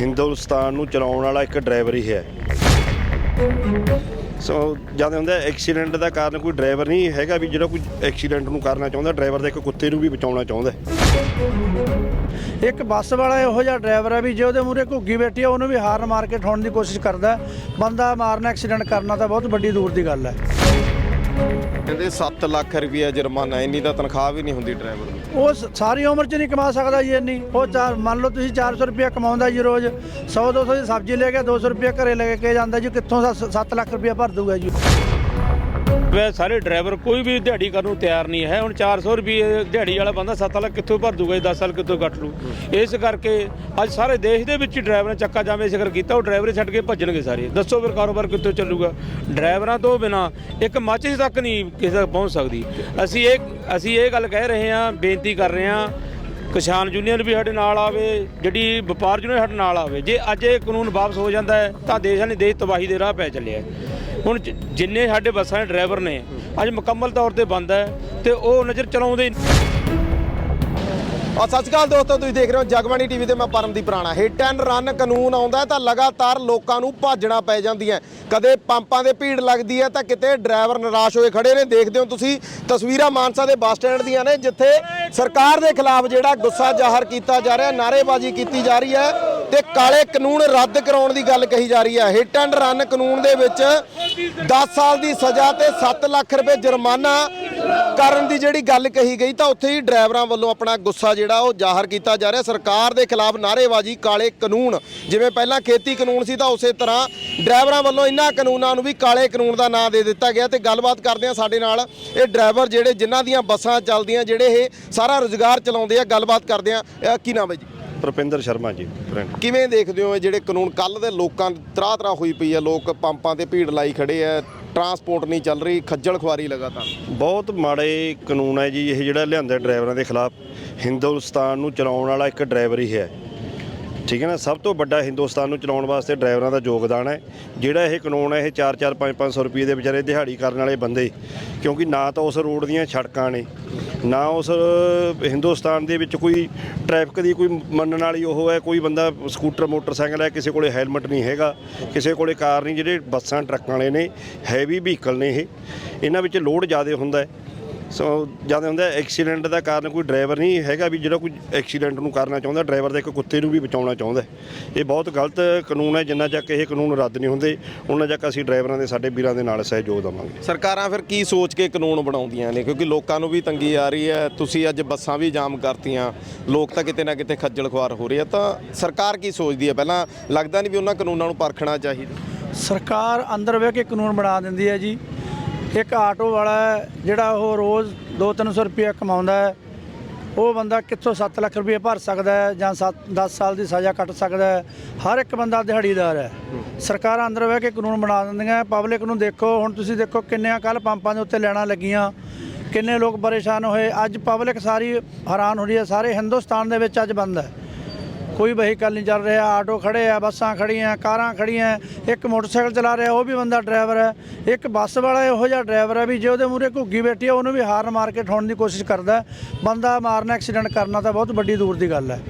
ਹਿੰਦੁਸਤਾਨ ਨੂੰ ਚਲਾਉਣ ਵਾਲਾ ਇੱਕ ਡਰਾਈਵਰ ਹੀ ਹੈ। ਸੋ ਜਦ ਹੁੰਦਾ ਐਕਸੀਡੈਂਟ ਦਾ ਕਾਰਨ ਕੋਈ ਡਰਾਈਵਰ ਨਹੀਂ ਹੈਗਾ ਵੀ ਜਿਹੜਾ ਕੋਈ ਐਕਸੀਡੈਂਟ ਨੂੰ ਕਰਨਾ ਚਾਹੁੰਦਾ ਡਰਾਈਵਰ ਦਾ ਇੱਕ ਕੁੱਤੇ ਨੂੰ ਵੀ ਬਚਾਉਣਾ ਚਾਹੁੰਦਾ ਇੱਕ ਬੱਸ ਵਾਲਾ ਇਹੋ ਜਿਹਾ ਡਰਾਈਵਰ ਹੈ ਵੀ ਜੇ ਉਹਦੇ ਮੂਹਰੇ ਘੁੱਗੀ ਬੈਠੀ ਹੈ ਉਹਨੂੰ ਵੀ ਹਾਰਨ ਮਾਰ ਕੇ ਠਾਉਣ ਦੀ ਕੋਸ਼ਿਸ਼ ਕਰਦਾ। ਬੰਦਾ ਮਾਰਨਾ ਐਕਸੀਡੈਂਟ ਕਰਨਾ ਤਾਂ ਬਹੁਤ ਵੱਡੀ ਦੂਰ ਦੀ ਗੱਲ ਹੈ। ਕਹਿੰਦੇ 7 ਲੱਖ ਰੁਪਇਆ ਜੁਰਮਾਨਾ ਇੰਨੀ ਤਾਂ ਤਨਖਾਹ ਵੀ ਨਹੀਂ ਹੁੰਦੀ ਡਰਾਈਵਰ ਉਹ ਸਾਰੀ ਉਮਰ 'ਚ ਨਹੀਂ ਕਮਾ ਸਕਦਾ ਜੀ ਇੰਨੀ। ਉਹ ਚਾਰ ਮੰਨ ਲਓ ਤੁਸੀਂ 400 ਰੁਪਏ ਕਮਾਉਂਦਾ ਜੀ ਰੋਜ਼। 100 200 ਦੀ ਸਬਜ਼ੀ ਲੈ ਕੇ 200 ਰੁਪਏ ਘਰੇ ਲੈ ਕੇ ਜਾਂਦਾ ਜੀ, ਕਿੱਥੋਂ 7 ਲੱਖ ਰੁਪਏ ਭਰ ਦੂਗਾ ਜੀ। ਵੇ ਸਾਰੇ ਡਰਾਈਵਰ, ਕੋਈ ਵੀ ਦਿਹਾੜੀ ਕਰਨ ਨੂੰ ਤਿਆਰ ਨਹੀਂ ਹੈ। ਹੁਣ 400 ਰੁਪਏ ਦਿਹਾੜੀ ਵਾਲਾ ਬੰਦਾ 7 ਲੱਖ ਕਿੱਥੋਂ ਭਰ ਦੂਗਾ 10 ਸਾਲ ਕਿੱਥੋਂ ਕੱਟ ਲੂ। ਇਸ ਕਰਕੇ ਅੱਜ ਸਾਰੇ ਦੇਸ਼ ਦੇ ਵਿੱਚ ਹੀ ਡਰਾਈਵਰ ਨੇ ਚੱਕਾ ਜਾਮੇ ਜ਼ਿਕਰ ਕੀਤਾ, ਉਹ ਡਰਾਈਵਰ ਹੀ ਛੱਡ ਕੇ ਭੱਜਣਗੇ ਸਾਰੇ। ਦੱਸੋ ਫਿਰ ਕਾਰੋਬਾਰ ਕਿੱਥੋਂ ਚੱਲੂਗਾ? ਡਰਾਈਵਰਾਂ ਤੋਂ ਬਿਨਾ ਇੱਕ ਮਾਚਿਸ ਤੱਕ ਨਹੀਂ ਕਿਸੇ ਤੱਕ ਪਹੁੰਚ ਸਕਦੀ। ਅਸੀਂ ਇਹ ਅਸੀਂ ਇਹ ਗੱਲ ਕਹਿ ਰਹੇ ਹਾਂ, ਬੇਨਤੀ ਕਰ ਰਹੇ ਹਾਂ, ਕਿਸਾਨ ਯੂਨੀਅਨ ਵੀ ਸਾਡੇ ਨਾਲ ਆਵੇ, ਜਿਹੜੀ ਵਪਾਰ ਯੂਨੀਅਨ ਸਾਡੇ ਨਾਲ ਆਵੇ। ਜੇ ਅੱਜ ਇਹ ਕਾਨੂੰਨ ਵਾਪਸ ਹੋ ਜਾਂਦਾ ਹੈ, ਤਾਂ ਦੇਸ਼ਾਂ ਨੇ ਦੇਸ਼ ਤਬਾਹੀ ਦੇ ਰਾਹ ਪੈ ਚੱਲਿਆ ਹੁਣ ਜ- ਜਿੰਨੇ ਸਾਡੇ ਬੱਸਾਂ ਦੇ ਡਰਾਈਵਰ ਨੇ, ਅੱਜ ਮੁਕੰਮਲ ਤੌਰ ਤੇ ਬੰਦ ਹੈ ਤੇ ਉਹ ਨਜ਼ਰ ਚਲਾਉਂਦੇ ਹੀ ਔਰ ਸਤਿ ਸ਼੍ਰੀ ਅਕਾਲ ਦੋਸਤੋ, ਤੁਸੀਂ ਦੇਖ ਰਹੇ ਹੋ ਜਗਬਾਣੀ ਟੀਵੀ ਤੇ, ਮੈਂ Parmdeep Rana hit and run ਕਾਨੂੰਨ ਆਉਂਦਾ ਹੈ ਤਾਂ ਲਗਾਤਾਰ ਲੋਕਾਂ ਨੂੰ ਭਾਜਣਾ ਪੈ ਜਾਂਦੀਆਂ ਕਦੇ ਪੰਪਾਂ ਦੇ ਭੀੜ ਲੱਗਦੀ ਹੈ ਤਾਂ ਕਿਤੇ ਡਰਾਈਵਰ ਨਿਰਾਸ਼ ਹੋਏ ਖੜੇ ਨੇ। ਦੇਖਦੇ ਹੋ ਤੁਸੀਂ ਤਸਵੀਰਾਂ ਮਾਨਸਾ ਦੇ ਬੱਸ ਸਟੈਂਡ ਦੀਆਂ ਨੇ, ਜਿੱਥੇ ਸਰਕਾਰ ਦੇ ਖਿਲਾਫ ਜਿਹੜਾ ਗੁੱਸਾ ਜ਼ਾਹਰ ਕੀਤਾ ਜਾ ਰਿਹਾ, ਨਾਅਰੇਬਾਜ਼ੀ ਕੀਤੀ ਜਾ ਰਹੀ ਹੈ। ਤੇ ਕਾਲੇ ਕਾਨੂੰਨ ਰੱਦ ਕਰਾਉਣ ਦੀ ਗੱਲ ਕਹੀ ਜਾ ਰਹੀ ਹੈ। ਹਿੱਟ ਐਂਡ ਰਨ ਕਾਨੂੰਨ ਦੇ ਵਿੱਚ 10 ਸਾਲ ਦੀ ਸਜ਼ਾ ਤੇ 7 ਲੱਖ ਰੁਪਏ ਜੁਰਮਾਨਾ ਕਰਨ ਦੀ ਜਿਹੜੀ ਗੱਲ ਕਹੀ ਗਈ, ਤਾਂ ਉੱਥੇ ਹੀ ਡਰਾਈਵਰਾਂ ਵੱਲੋਂ ਆਪਣਾ ਗੁੱਸਾ ਜਿਹੜਾ ਉਹ ਜ਼ਾਹਰ ਕੀਤਾ ਜਾ ਰਿਹਾ। ਸਰਕਾਰ ਦੇ ਖਿਲਾਫ ਨਾਅਰੇਬਾਜ਼ੀ, ਕਾਲੇ ਕਾਨੂੰਨ, ਜਿਵੇਂ ਪਹਿਲਾਂ ਖੇਤੀ ਕਾਨੂੰਨ ਸੀ, ਤਾਂ ਉਸੇ ਤਰ੍ਹਾਂ ਡਰਾਈਵਰਾਂ ਵੱਲੋਂ ਇਹਨਾਂ ਕਾਨੂੰਨਾਂ ਨੂੰ ਵੀ ਕਾਲੇ ਕਾਨੂੰਨ ਦਾ ਨਾਂ ਦੇ ਦਿੱਤਾ ਗਿਆ ਤੇ ਗੱਲਬਾਤ ਕਰਦੇ ਆ ਸਾਡੇ ਨਾਲ ਇਹ ਡਰਾਈਵਰ ਜਿਹੜੇ ਜਿਨ੍ਹਾਂ ਦੀਆਂ ਬੱਸਾਂ ਚੱਲਦੀਆਂ, ਜਿਹੜੇ ਇਹ ਸਾਰਾ ਰੁਜ਼ਗਾਰ ਚਲਾਉਂਦੇ ਆ, ਗੱਲਬਾਤ ਕਰਦੇ ਆ ਕੀ ਨਾਮ ਹੈ ਜੀ? ਰੁਪਿੰਦਰ ਸ਼ਰਮਾ ਜੀ ਫਰੈਂਡ ਕਿਵੇਂ ਦੇਖਦੇ ਹੋ ਇਹ ਜਿਹੜੇ ਕਾਨੂੰਨ ਕੱਲ ਦੇ ਲੋਕਾਂ ਤਰਾ ਤਰਾ ਹੋਈ ਪਈ ਆ ਲੋਕ ਪੰਪਾਂ ਤੇ ਭੀੜ ਲਾਈ ਖੜੇ ਆ ਟਰਾਂਸਪੋਰਟ ਨਹੀਂ ਚੱਲ ਰਹੀ ਖੱਜਲ ਖੁਆਰੀ ਲਗਾਤਾਰ। ਬਹੁਤ ਮਾੜੇ ਕਾਨੂੰਨ ਹੈ ਜੀ ਇਹ ਜਿਹੜਾ ਲਿਆਂਦਾ ਡਰਾਈਵਰਾਂ ਦੇ ਖਿਲਾਫ ਹਿੰਦੁਸਤਾਨ ਨੂੰ ਚਲਾਉਣ ਵਾਲਾ ਇੱਕ ਡਰਾਈਵਰ ਹੀ ਹੈ। ਠੀਕ ਹੈ ਨਾ? ਸਭ ਤੋਂ ਵੱਡਾ ਹਿੰਦੁਸਤਾਨ ਨੂੰ ਚਲਾਉਣ ਵਾਸਤੇ ਡਰਾਈਵਰਾਂ ਦਾ ਯੋਗਦਾਨ ਹੈ। ਜਿਹੜਾ ਇਹ ਕਾਨੂੰਨ ਹੈ, ਇਹ 4-4 5-500 ਰੁਪਏ ਦੇ ਵਿਚਾਰੇ ਦਿਹਾੜੀ ਕਰਨ ਵਾਲੇ ਬੰਦੇ। ਕਿਉਂਕਿ ਨਾ ਤਾਂ ਉਸ ਰੋਡ ਦੀਆਂ ਸੜਕਾਂ ਨੇ, ਨਾ ਉਸ ਹਿੰਦੁਸਤਾਨ ਦੇ ਵਿੱਚ ਕੋਈ ਟ੍ਰੈਫਿਕ ਦੀ ਕੋਈ ਮੰਨਣ ਵਾਲੀ ਉਹ ਹੈ। ਕੋਈ ਬੰਦਾ ਸਕੂਟਰ, ਮੋਟਰਸਾਈਕਲ ਹੈ, ਕਿਸੇ ਕੋਲੇ ਹੈਲਮਟ ਨਹੀਂ ਹੈਗਾ, ਕਿਸੇ ਕੋਲੇ ਕਾਰ ਨਹੀਂ। ਜਿਹੜੇ ਬੱਸਾਂ, ਟਰੱਕਾਂ ਵਾਲੇ ਨੇ, ਹੈਵੀ ਵਹੀਕਲ ਨੇ ਇਹ। ਇਹਨਾਂ ਵਿੱਚ ਲੋਡ ਜ਼ਿਆਦਾ ਹੁੰਦਾ ਹੈ। ਸੋ ਜਦ ਹੁੰਦਾ ਐਕਸੀਡੈਂਟ ਦਾ ਕਾਰਨ ਕੋਈ ਡਰਾਈਵਰ ਨਹੀਂ ਹੈਗਾ ਵੀ ਜਿਹੜਾ ਕੋਈ ਐਕਸੀਡੈਂਟ ਨੂੰ ਕਰਨਾ ਚਾਹੁੰਦਾ ਡਰਾਈਵਰ ਦਾ ਇੱਕ ਕੁੱਤੇ ਨੂੰ ਵੀ ਬਚਾਉਣਾ ਚਾਹੁੰਦਾ। ਇਹ ਬਹੁਤ ਗਲਤ ਕਾਨੂੰਨ ਹੈ ਜਿੰਨਾ ਚੱਕ ਇਹ ਕਾਨੂੰਨ ਰੱਦ ਨਹੀਂ ਹੁੰਦੇ ਉਹਨਾਂ ਚੱਕ ਅਸੀਂ ਡਰਾਈਵਰਾਂ ਦੇ ਸਾਡੇ ਵੀਰਾਂ ਦੇ ਨਾਲ ਸਹਿਯੋਗ ਦੇਵਾਂਗੇ। ਸਰਕਾਰਾਂ ਫਿਰ ਕੀ ਸੋਚ ਕੇ ਕਾਨੂੰਨ ਬਣਾਉਂਦੀਆਂ ਨੇ? ਕਿਉਂਕਿ ਲੋਕਾਂ ਨੂੰ ਵੀ ਤੰਗੀ ਆ ਰਹੀ ਹੈ। ਤੁਸੀਂ ਅੱਜ ਬੱਸਾਂ ਵੀ ਜਾਮ ਕਰਤੀਆਂ ਲੋਕ ਤਾਂ ਕਿਤੇ ਨਾ ਕਿਤੇ ਖੱਜਲ ਖੁਆਰ ਹੋ ਰਹੇ ਆ। ਤਾਂ ਸਰਕਾਰ ਕੀ ਸੋਚਦੀ ਹੈ? ਪਹਿਲਾਂ ਲੱਗਦਾ ਨਹੀਂ ਵੀ ਉਹਨਾਂ ਕਾਨੂੰਨਾਂ ਨੂੰ ਪਰਖਣਾ ਚਾਹੀਦਾ। ਸਰਕਾਰ ਅੰਦਰ ਬਹਿ ਕੇ ਕਾਨੂੰਨ ਬਣਾ ਦਿੰਦੀ ਹੈ ਜੀ। ਇੱਕ ਆਟੋ ਵਾਲਾ ਜਿਹੜਾ ਉਹ ਰੋਜ਼ 2-300 ਰੁਪਏ ਕਮਾਉਂਦਾ ਹੈ। ਉਹ ਬੰਦਾ ਕਿੱਥੋਂ 7 ਲੱਖ ਰੁਪਏ ਭਰ ਸਕਦਾ ਹੈ ਜਾਂ 10 ਸਾਲ ਦੀ ਸਜ਼ਾ ਕੱਟ ਸਕਦਾ ਹੈ। ਹਰ ਇੱਕ ਬੰਦਾ ਦਿਹਾੜੀਦਾਰ ਹੈ। ਸਰਕਾਰਾਂ ਅੰਦਰ ਬਹਿ ਕੇ ਕਾਨੂੰਨ ਬਣਾ ਦਿੰਦੀਆਂ ਪਬਲਿਕ ਨੂੰ ਦੇਖੋ, ਹੁਣ ਤੁਸੀਂ ਦੇਖੋ ਕਿੰਨੇ ਕੱਲ ਪੰਪਾਂ ਦੇ ਉੱਤੇ ਲੈਣਾ ਲੱਗੀਆਂ। ਕਿੰਨੇ ਲੋਕ ਪਰੇਸ਼ਾਨ ਹੋਏ। ਅੱਜ ਪਬਲਿਕ ਸਾਰੀ ਹੈਰਾਨ ਹੋ ਰਹੀ ਹੈ। ਸਾਰੇ ਹਿੰਦੁਸਤਾਨ ਦੇ ਵਿੱਚ ਅੱਜ ਬੰਦ ਹੈ। ਕੋਈ ਵਹੀਕਲ ਨਹੀਂ ਚੱਲ ਰਿਹਾ, ਆਟੋ ਖੜੇ ਆ, ਬੱਸਾਂ ਖੜੀਆਂ, ਕਾਰਾਂ ਖੜੀਆਂ, ਇੱਕ ਮੋਟਰਸਾਈਕਲ ਚਲਾ ਰਿਹਾ, ਉਹ ਵੀ ਬੰਦਾ ਡਰਾਈਵਰ ਹੈ। ਇੱਕ ਬੱਸ ਵਾਲਾ ਇਹੋ ਜਿਹਾ ਡਰਾਈਵਰ ਹੈ ਵੀ ਜੇ ਉਹਦੇ ਮੂਹਰੇ ਘੁੱਗੀ ਬੈਠੀ ਹੈ ਉਹਨੂੰ ਵੀ ਹਾਰਨ ਮਾਰ ਕੇ ਠਾਉਣ ਦੀ ਕੋਸ਼ਿਸ਼ ਕਰਦਾ ਬੰਦਾ ਮਾਰਨਾ ਐਕਸੀਡੈਂਟ ਕਰਨਾ ਤਾਂ ਬਹੁਤ ਵੱਡੀ ਦੂਰ ਦੀ ਗੱਲ ਹੈ।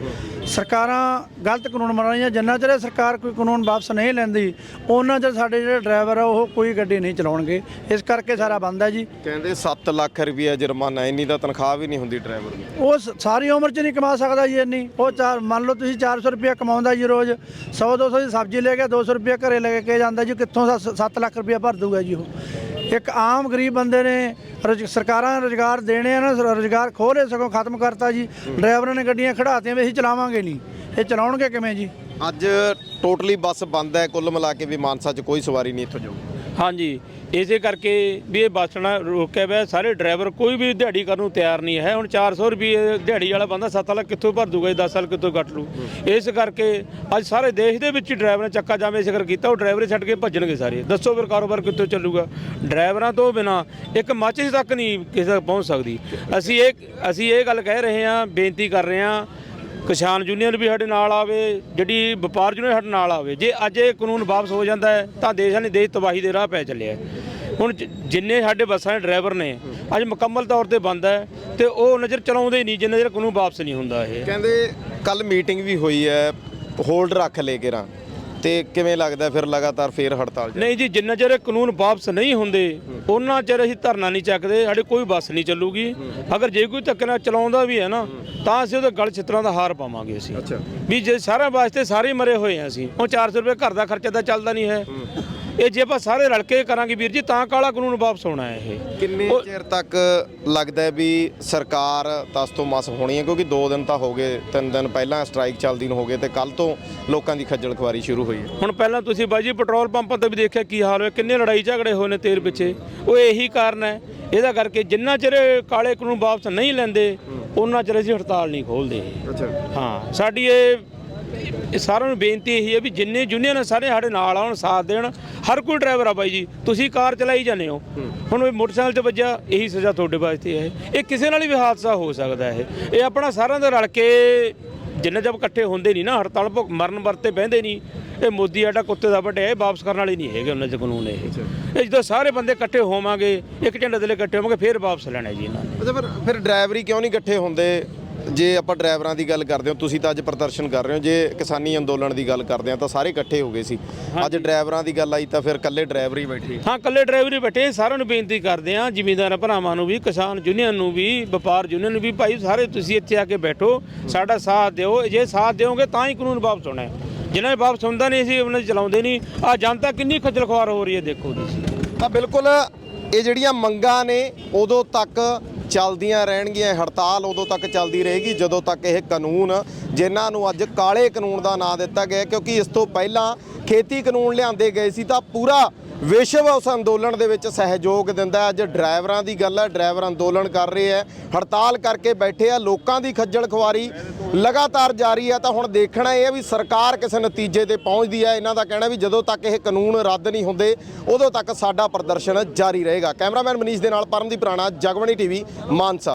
ਸਰਕਾਰਾਂ ਗਲਤ ਕਾਨੂੰਨ ਬਣਾ ਰਹੀਆਂ ਜਿੰਨਾ ਚਿਰ ਇਹ ਸਰਕਾਰ ਕੋਈ ਕਾਨੂੰਨ ਵਾਪਸ ਨਹੀਂ ਲੈਂਦੀ ਉਹਨਾਂ ਚਿਰ ਸਾਡੇ ਜਿਹੜੇ ਡਰਾਈਵਰ ਆ ਉਹ ਕੋਈ ਗੱਡੀ ਨਹੀਂ ਚਲਾਉਣਗੇ। ਇਸ ਕਰਕੇ ਸਾਰਾ ਬੰਦ ਹੈ ਜੀ। ਕਹਿੰਦੇ 7 ਲੱਖ ਰੁਪਇਆ ਜੁਰਮਾਨਾ ਇੰਨੀ ਤਾਂ ਤਨਖਾਹ ਵੀ ਨਹੀਂ ਹੁੰਦੀ ਡਰਾਈਵਰ ਦੀ ਉਹ ਸ- ਸਾਰੀ ਉਮਰ 'ਚ ਨਹੀਂ ਕਮਾ ਸਕਦਾ ਜੀ ਇੰਨੀ। ਉਹ ਚਾਰ ਮੰਨ ਲਓ ਤੁਸੀਂ 400 ਰੁਪਏ ਕਮਾਉਂਦਾ ਜੀ ਰੋਜ਼ 100 200 ਦੀ ਸਬਜ਼ੀ ਲੈ ਕੇ 200 ਰੁਪਏ ਘਰੇ ਲੈ ਕੇ ਜਾਂਦਾ ਜੀ ਕਿੱਥੋਂ 7 ਲੱਖ ਰੁਪਏ ਭਰ ਦੂਗਾ ਜੀ ਉਹ। ਇੱਕ ਆਮ ਗਰੀਬ ਬੰਦੇ ਨੇ ਰੁਜ਼- ਸਰਕਾਰਾਂ ਰੁਜ਼ਗਾਰ ਦੇਣੇ ਆ ਨਾ ਰੁਜ਼ਗਾਰ ਖੋਲੇ ਸਗੋਂ ਖਤਮ ਕਰਤਾ ਜੀ। ਡਰਾਈਵਰਾਂ ਨੇ ਗੱਡੀਆਂ ਖੜਾਤੀਆਂ ਵੀ ਅਸੀਂ ਚਲਾਵਾਂਗੇ ਨਹੀਂ। ਇਹ ਚਲਾਉਣਗੇ ਕਿਵੇਂ ਜੀ? ਅੱਜ ਟੋਟਲੀ ਬੱਸ ਬੰਦ ਹੈ ਕੁੱਲ ਮਿਲਾ ਕੇ ਵੀ ਮਾਨਸਾ 'ਚ ਕੋਈ ਸਵਾਰੀ ਨਹੀਂ ਇੱਥੋਂ ਜਾਊ ਹਾਂਜੀ, ਇਸੇ ਕਰਕੇ ਵੀ ਇਹ ਬੱਸ ਰੋਕਿਆ ਹੋਇਆ ਸਾਰੇ ਡਰਾਈਵਰ ਕੋਈ ਵੀ ਦਿਹਾੜੀ ਕਰਨ ਨੂੰ ਤਿਆਰ ਨਹੀਂ ਹੈ। ਹੁਣ 400 ਰੁਪਏ ਦਿਹਾੜੀ ਵਾਲਾ ਬੰਦਾ 7 ਲੱਖ ਕਿੱਥੋਂ ਭਰ ਦੂਗਾ 10 ਸਾਲ ਕਿੱਥੋਂ ਕੱਟ ਲੂ? ਇਸ ਕਰਕੇ ਅੱਜ ਸਾਰੇ ਦੇਸ਼ ਦੇ ਵਿੱਚ ਹੀ ਡਰਾਈਵਰ ਨੇ ਚੱਕਾ ਜਾਮੇ ਜ਼ਿਕਰ ਕੀਤਾ। ਉਹ ਡਰਾਈਵਰ ਹੀ ਛੱਡ ਕੇ ਭੱਜਣਗੇ ਸਾਰੇ। ਦੱਸੋ ਫਿਰ ਕਾਰੋਬਾਰ ਕਿੱਥੋਂ ਚੱਲੂਗਾ? ਡਰਾਈਵਰਾਂ ਤੋਂ ਬਿਨਾ ਇੱਕ ਮਾਚਿਸ ਤੱਕ ਨਹੀਂ ਕਿਸੇ ਤੱਕ ਪਹੁੰਚ ਸਕਦੀ। ਅਸੀਂ ਇਹ ਅਸੀਂ ਇਹ ਗੱਲ ਕਹਿ ਰਹੇ ਹਾਂ, ਬੇਨਤੀ ਕਰ ਰਹੇ ਹਾਂ ਕਿਸਾਨ ਯੂਨੀਅਨ ਵੀ ਸਾਡੇ ਨਾਲ ਆਵੇ, ਜਿਹੜੀ ਵਪਾਰ ਯੂਨੀਅਨ ਸਾਡੇ ਨਾਲ ਆਵੇ, ਜੇ ਅੱਜ ਇਹ ਕਾਨੂੰਨ ਵਾਪਸ ਹੋ ਜਾਂਦਾ ਹੈ, ਤਾਂ ਦੇਸ਼ਾਂ ਨੇ ਦੇਸ਼ ਤਬਾਹੀ ਦੇ ਰਾਹ ਪੈ ਚੱਲਿਆ ਹੁਣ ਜਿੰਨੇ ਸਾਡੇ ਬੱਸਾਂ ਦੇ ਡਰਾਈਵਰ ਨੇ, ਅੱਜ ਮੁਕੰਮਲ ਤੌਰ ਤੇ ਬੰਦ ਹੈ ਤੇ ਉਹ ਨਜ਼ਰ ਚਲਾਉਂਦੇ ਹੀ ਨਹੀਂ, ਜਿੰਨਾ ਚਿਰ ਕਾਨੂੰਨ ਵਾਪਸ ਨਹੀਂ ਹੁੰਦਾ ਇਹ। ਕਹਿੰਦੇ ਕੱਲ ਮੀਟਿੰਗ ਵੀ ਹੋਈ ਹੈ, ਹੋਲਡ ਰੱਖ ਲੇ ਕੇਰਾਂ ਤੇ ਕਿਵੇਂ ਲੱਗਦਾ ਫਿਰ ਲਗਾਤਾਰ ਫੇਰ ਹੜਤਾਲ ਜਾਰੀ? ਨਹੀਂ ਜੀ ਜਿੰਨਾ ਚਿਰ ਇਹ ਕਾਨੂੰਨ ਵਾਪਸ ਨਹੀਂ ਹੁੰਦੇ ਉਹਨਾਂ ਚਿਰ ਅਸੀਂ ਧਰਨਾ ਨਹੀਂ ਚੱਕਦੇ ਸਾਡੇ ਕੋਈ ਬੱਸ ਨਹੀਂ ਚੱਲੂਗੀ। ਅਗਰ ਜੇ ਕੋਈ ਧੱਕੇ ਨਾਲ ਚਲਾਉਂਦਾ ਵੀ ਹੈ ਨਾ ਤਾਂ ਅਸੀਂ ਉਹਦੇ ਗਲ ਚਿੱਤਰਾਂ ਦਾ ਹਾਰ ਪਾਵਾਂਗੇ ਅਸੀਂ। ਅੱਛਾ। ਵੀ ਜੇ ਸਾਰਿਆਂ ਵਾਸਤੇ ਸਾਰੇ ਮਰੇ ਹੋਏ ਆ ਅਸੀਂ ਹੁਣ 400 ਰੁਪਏ ਘਰ ਦਾ ਖਰਚਾ ਤਾਂ ਚੱਲਦਾ ਨਹੀਂ ਹੈ। ਇਹ ਜੇ ਆਪਾਂ ਸਾਰੇ ਰਲ ਕੇ ਕਰਾਂਗੇ ਵੀਰ ਜੀ ਤਾਂ ਕਾਲਾ ਕਾਨੂੰਨ ਵਾਪਸ ਹੋਣਾ ਹੈ ਇਹ। ਕਿੰਨੇ ਚਿਰ ਤੱਕ ਲੱਗਦਾ ਹੈ ਵੀ ਸਰਕਾਰ ਤਸ ਤੋਂ ਮਸ ਹੋਣੀ ਹੈ? ਕਿਉਂਕਿ 2 ਦਿਨ ਤਾਂ ਹੋ ਗਏ 3 ਦਿਨ ਪਹਿਲਾਂ ਸਟ੍ਰਾਈਕ ਚੱਲਦੀ ਨੂੰ ਹੋ ਗਏ ਤੇ ਕੱਲ ਤੋਂ ਲੋਕਾਂ ਦੀ ਖੱਜਲ ਖੁਆਰੀ ਸ਼ੁਰੂ ਹੋਈ ਹੈ। ਹੁਣ ਪਹਿਲਾਂ ਤੁਸੀਂ ਬਾਜੀ ਪੈਟਰੋਲ ਪੰਪਾਂ ਤੇ ਵੀ ਦੇਖਿਆ ਕੀ ਹਾਲ ਹੋਇਆ ਕਿੰਨੇ ਲੜਾਈ ਝਗੜੇ ਹੋਏ ਨੇ ਤੇਲ ਪਿੱਛੇ। ਉਹ ਇਹੀ ਕਾਰਨ ਹੈ। ਇਹਦਾ ਕਰਕੇ ਜਿੰਨਾ ਚਿਰ ਕਾਲੇ ਕਾਨੂੰਨ ਵਾਪਸ ਨਹੀਂ ਲੈਂਦੇ ਉਹਨਾਂ ਚਿਰ ਅਸੀਂ ਹੜਤਾਲ ਨਹੀਂ ਖੋਲਦੇ ਅੱਛਾ। ਹਾਂ ਸਾਡੀ ਇਹ ਇਹ ਸਾਰਿਆਂ ਨੂੰ ਬੇਨਤੀ ਇਹੀ ਹੈ ਵੀ ਜਿੰਨੇ ਯੂਨੀਅਨ ਸਾਰੇ ਸਾਡੇ ਨਾਲ ਆਉਣ ਸਾਥ ਦੇਣ। ਹਰ ਕੋਈ ਡਰਾਈਵਰ ਆ ਬਾਈ ਜੀ। ਤੁਸੀਂ ਕਾਰ ਚਲਾਈ ਜਾਂਦੇ ਹੋ। ਹੁਣ ਇਹ ਮੋਟਰਸਾਈਕਲ ਤੇ ਵੱਜਾ ਇਹੀ ਸਜ਼ਾ ਤੁਹਾਡੇ ਵਾਸਤੇ ਹੈ। ਇਹ ਕਿਸੇ ਨਾਲ ਵੀ ਹਾਦਸਾ ਹੋ ਸਕਦਾ ਹੈ। ਇਹ ਆਪਣਾ ਸਾਰਿਆਂ ਦਾ ਰਲ ਕੇ ਜਿੰਨੇ ਜਦ ਇਕੱਠੇ ਹੁੰਦੇ ਨਹੀਂ ਨਾ ਹੜਤਾਲ ਭੁੱਖ ਮਰਨ ਵਰਤੇ ਬਹਿੰਦੇ ਨਹੀਂ। ਇਹ ਮੋਦੀ ਆਡਾ ਕੁੱਤੇ ਦਾ ਵੱਡਿਆ ਇਹ ਵਾਪਸ ਕਰਨ ਵਾਲੇ ਨਹੀਂ ਹੈਗੇ ਉਹਨਾਂ ਦੇ ਕਾਨੂੰਨ ਇਹ। ਇਹ ਜਦੋਂ ਸਾਰੇ ਬੰਦੇ ਇਕੱਠੇ ਹੋਵਾਂਗੇ ਇੱਕ ਝੰਡੇ ਦੇ ਲਈ ਇਕੱਠੇ ਹੋਵਾਂਗੇ ਫਿਰ ਵਾਪਸ ਲੈਣਾ ਜੀ ਇਹਨਾਂ ਨੇ। ਅੱਛਾ ਫਿਰ ਫਿਰ ਡਰਾਈਵਰੀ ਕਿਉਂ ਨਹੀਂ ਇਕੱਠੇ ਹੁੰਦੇ? ਜੇ ਆਪਾਂ ਡਰਾਈਵਰਾਂ ਦੀ ਗੱਲ ਕਰਦੇ ਹਾਂ ਤੁਸੀਂ ਤਾਂ ਅੱਜ ਪ੍ਰਦਰਸ਼ਨ ਕਰ ਰਹੇ ਹੋ ਜੇ ਕਿਸਾਨੀ ਅੰਦੋਲਨ ਦੀ ਗੱਲ ਕਰਦੇ ਹਾਂ ਤਾਂ ਸਾਰੇ ਇਕੱਠੇ ਹੋ ਗਏ ਸੀ। ਅੱਜ ਡਰਾਈਵਰਾਂ ਦੀ ਗੱਲ ਆਈ ਤਾਂ ਫਿਰ ਇਕੱਲੇ ਡਰਾਈਵਰ ਹੀ ਬੈਠੇ ਹਾਂ ਕੱਲੇ ਡਰਾਈਵਰ ਹੀ ਬੈਠੇ ਸਾਰਿਆਂ ਨੂੰ ਬੇਨਤੀ ਕਰਦੇ ਹਾਂ ਜ਼ਿਮੀਂਦਾਰ ਭਰਾਵਾਂ ਨੂੰ ਵੀ ਕਿਸਾਨ ਯੂਨੀਅਨ ਨੂੰ ਵੀ ਵਪਾਰ ਯੂਨੀਅਨ ਨੂੰ ਵੀ ਭਾਈ ਸਾਰੇ ਤੁਸੀਂ ਇੱਥੇ ਆ ਕੇ ਬੈਠੋ ਸਾਡਾ ਸਾਥ ਦਿਓ। ਜੇ ਸਾਥ ਦਿਓਗੇ ਤਾਂ ਹੀ ਕਾਨੂੰਨ ਵਾਪਸ ਹੋਣਾ ਹੈ। ਜਿਨ੍ਹਾਂ ਨੇ ਵਾਪਸ ਹੁੰਦਾ ਨਹੀਂ ਸੀ ਉਹਨਾਂ ਚਲਾਉਂਦੇ ਨਹੀਂ। ਆ ਜਨਤਾ ਕਿੰਨੀ ਖੱਜਲ ਖੁਆਰ ਹੋ ਰਹੀ ਹੈ ਦੇਖੋ ਤੁਸੀਂ। ਤਾਂ ਬਿਲਕੁਲ ਇਹ ਜਿਹੜੀਆਂ ਮੰਗਾਂ ਨੇ ਉਦੋਂ ਤੱਕ ਚੱਲਦੀਆਂ ਰਹਿਣਗੀਆਂ ਹੜਤਾਲ ਉਦੋਂ ਤੱਕ ਚੱਲਦੀ ਰਹੇਗੀ, ਜਦੋਂ ਤੱਕ ਇਹ ਕਾਨੂੰਨ ਜਿਨ੍ਹਾਂ ਨੂੰ ਅੱਜ ਕਾਲੇ ਕਾਨੂੰਨ ਦਾ ਨਾਂ ਦਿੱਤਾ ਗਿਆ ਕਿਉਂਕਿ ਇਸ ਤੋਂ ਪਹਿਲਾਂ ਖੇਤੀ ਕਾਨੂੰਨ ਲਿਆਂਦੇ ਗਏ ਸੀ ਤਾਂ ਪੂਰਾ ਵਿਸ਼ਵ ਉਸ ਅੰਦੋਲਨ ਦੇ ਵਿੱਚ ਸਹਿਯੋਗ ਦਿੰਦਾ ਅੱਜ ਡਰਾਈਵਰਾਂ ਦੀ ਗੱਲ ਹੈ। ਡਰਾਈਵਰ ਅੰਦੋਲਨ ਕਰ ਰਹੇ ਹੈ। ਹੜਤਾਲ ਕਰਕੇ ਬੈਠੇ ਆ। ਲੋਕਾਂ ਦੀ ਖੱਜਲ ਖੁਆਰੀ ਲਗਾਤਾਰ ਜਾਰੀ ਹੈ। ਤਾਂ ਹੁਣ ਦੇਖਣਾ ਇਹ ਹੈ ਵੀ ਸਰਕਾਰ ਕਿਸੇ ਨਤੀਜੇ ਤੇ ਪਹੁੰਚਦੀ ਹੈ। ਇਹਨਾਂ ਦਾ ਕਹਿਣਾ ਵੀ ਜਦੋਂ ਤੱਕ ਇਹ ਕਾਨੂੰਨ ਰੱਦ ਨਹੀਂ ਹੁੰਦੇ, ਉਦੋਂ ਤੱਕ ਸਾਡਾ ਪ੍ਰਦਰਸ਼ਨ ਜਾਰੀ ਰਹੇਗਾ। ਕੈਮਰਾਮੈਨ ਮਨੀਸ਼ ਦੇ ਨਾਲ ਪਰਮਦੀਪ ਰਾਣਾ ਜਗਵਣੀ ਟੀਵੀ, ਮਾਨਸਾ।